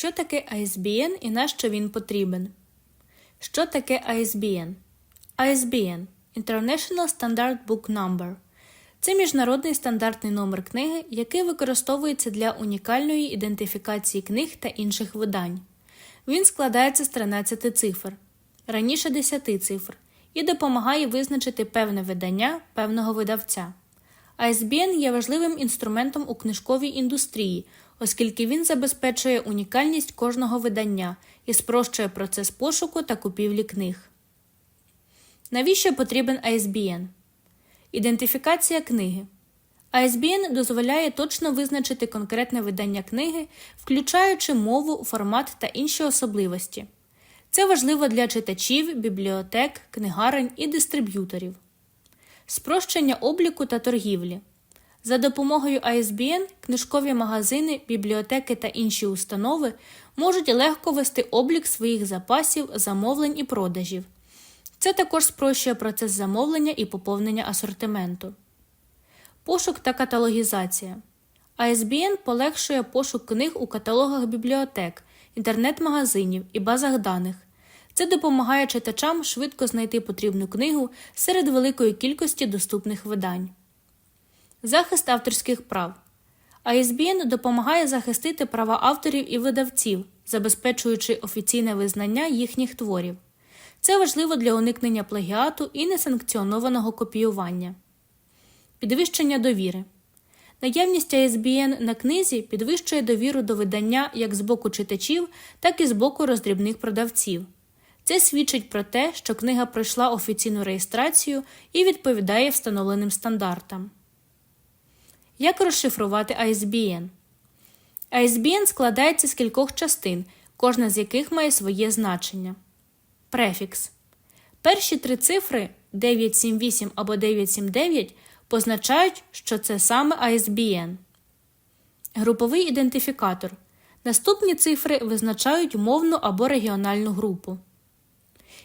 Що таке ISBN і на що він потрібен? Що таке ISBN? ISBN International Standard Book Number це міжнародний стандартний номер книги, який використовується для унікальної ідентифікації книг та інших видань. Він складається з 13 цифр, раніше 10 цифр, і допомагає визначити певне видання певного видавця. ISBN є важливим інструментом у книжковій індустрії, оскільки він забезпечує унікальність кожного видання і спрощує процес пошуку та купівлі книг. Навіщо потрібен ISBN? Ідентифікація книги. ISBN дозволяє точно визначити конкретне видання книги, включаючи мову, формат та інші особливості. Це важливо для читачів, бібліотек, книгарень і дистриб'юторів. Спрощення обліку та торгівлі. За допомогою ISBN книжкові магазини, бібліотеки та інші установи можуть легко вести облік своїх запасів, замовлень і продажів. Це також спрощує процес замовлення і поповнення асортименту. Пошук та каталогізація. ISBN полегшує пошук книг у каталогах бібліотек, інтернет-магазинів і базах даних. Це допомагає читачам швидко знайти потрібну книгу серед великої кількості доступних видань. Захист авторських прав. ISBN допомагає захистити права авторів і видавців, забезпечуючи офіційне визнання їхніх творів. Це важливо для уникнення плагіату і несанкціонованого копіювання. Підвищення довіри. Наявність ISBN на книзі підвищує довіру до видання як з боку читачів, так і з боку роздрібних продавців. Це свідчить про те, що книга пройшла офіційну реєстрацію і відповідає встановленим стандартам. Як розшифрувати ISBN? ISBN складається з кількох частин, кожна з яких має своє значення. Префікс. Перші три цифри 978 або 979 позначають, що це саме ISBN. Груповий ідентифікатор. Наступні цифри визначають мовну або регіональну групу.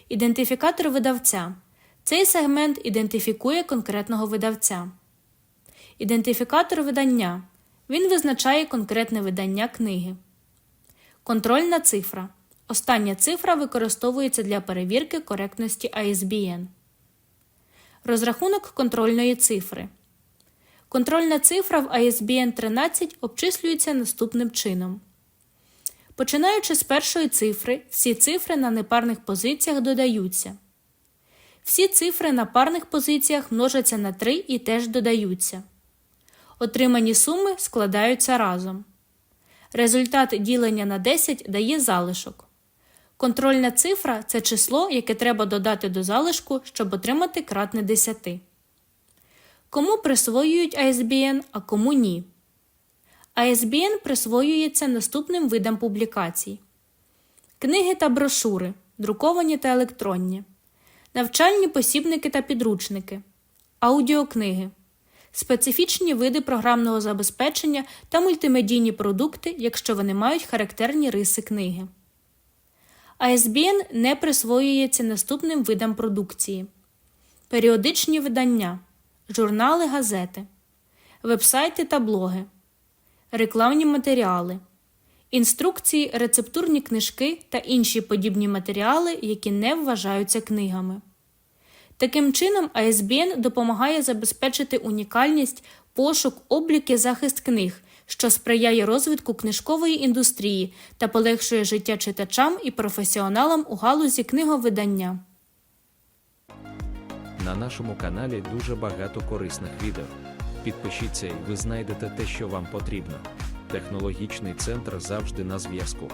Ідентифікатор видавця. Цей сегмент ідентифікує конкретного видавця. Ідентифікатор видання. Він визначає конкретне видання книги. Контрольна цифра. Остання цифра використовується для перевірки коректності ISBN. Розрахунок контрольної цифри. Контрольна цифра в ISBN 13 обчислюється наступним чином. Починаючи з першої цифри, всі цифри на непарних позиціях додаються. Всі цифри на парних позиціях множаться на 3 і теж додаються. Отримані суми складаються разом. Результат ділення на 10 дає залишок. Контрольна цифра це число, яке треба додати до залишку, щоб отримати кратне 10. Кому присвоюють ISBN, а кому ні. ISBN присвоюється наступним видам публікацій: книги та брошури, друковані та електронні, навчальні посібники та підручники, аудіокниги, специфічні види програмного забезпечення та мультимедійні продукти, якщо вони мають характерні риси книги. ISBN не присвоюється наступним видам продукції: періодичні видання, журнали, газети, вебсайти та блоги, рекламні матеріали, інструкції, рецептурні книжки та інші подібні матеріали, які не вважаються книгами. Таким чином, ISBN допомагає забезпечити унікальність, пошук, облік і захист книг, що сприяє розвитку книжкової індустрії та полегшує життя читачам і професіоналам у галузі книговидання. На нашому каналі дуже багато корисних відео. Підпишіться і ви знайдете те, що вам потрібно. Технологічний центр завжди на зв'язку.